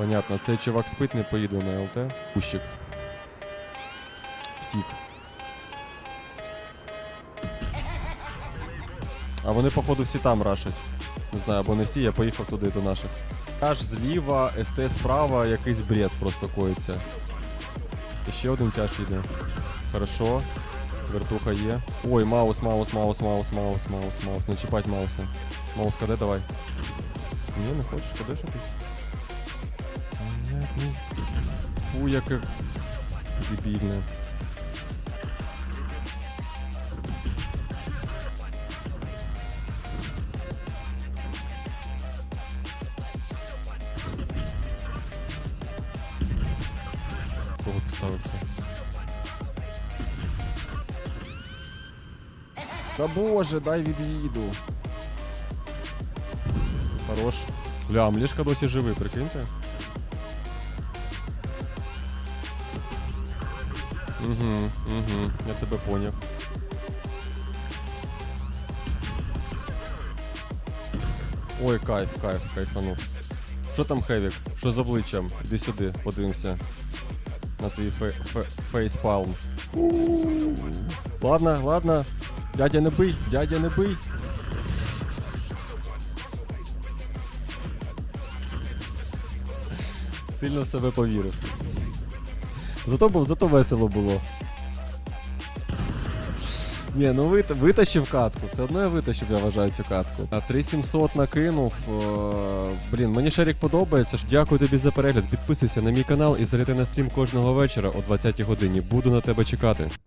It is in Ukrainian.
Понятно, цей чувак спить, не поїде на ЛТ. Кущик. Втік. А вони, походу, всі там рашать. Не знаю, або не всі, я поїхав туди до наших. Тяж зліва, СТ справа, якийсь бред просто коїться. Ще один тяж йде. Хорошо. Вертуха є. Ой, маус, маус, маус, маус, маус, маус, маус. Не чіпать мауса. Маус, каде давай. Ні, не хочеш, каде що ти? Блядь, ну. Фу, яке дебільне. Кого поставився? Та боже, дай від'їду. Хорош. Бля, млішка досі живий, прикиньте. Угу, угу, я тебе поняв. Ой, кайф, кайф, кайфанув. Що там Хевік? Що з обличчям? Іди сюди, подивимося. На твій фе фе фейспалм. Ладно, ладно. Дядя не бий, дядя не бий. Сильно в себе повірив. Зато, зато весело було. Ні, ну вит, витащив катку, все одно я витащив, я вважаю цю катку. А 3700 накинув. Е, блін, мені шарик подобається. Дякую тобі за перегляд. Підписуйся на мій канал і заліти на стрім кожного вечора о 20-й годині. Буду на тебе чекати.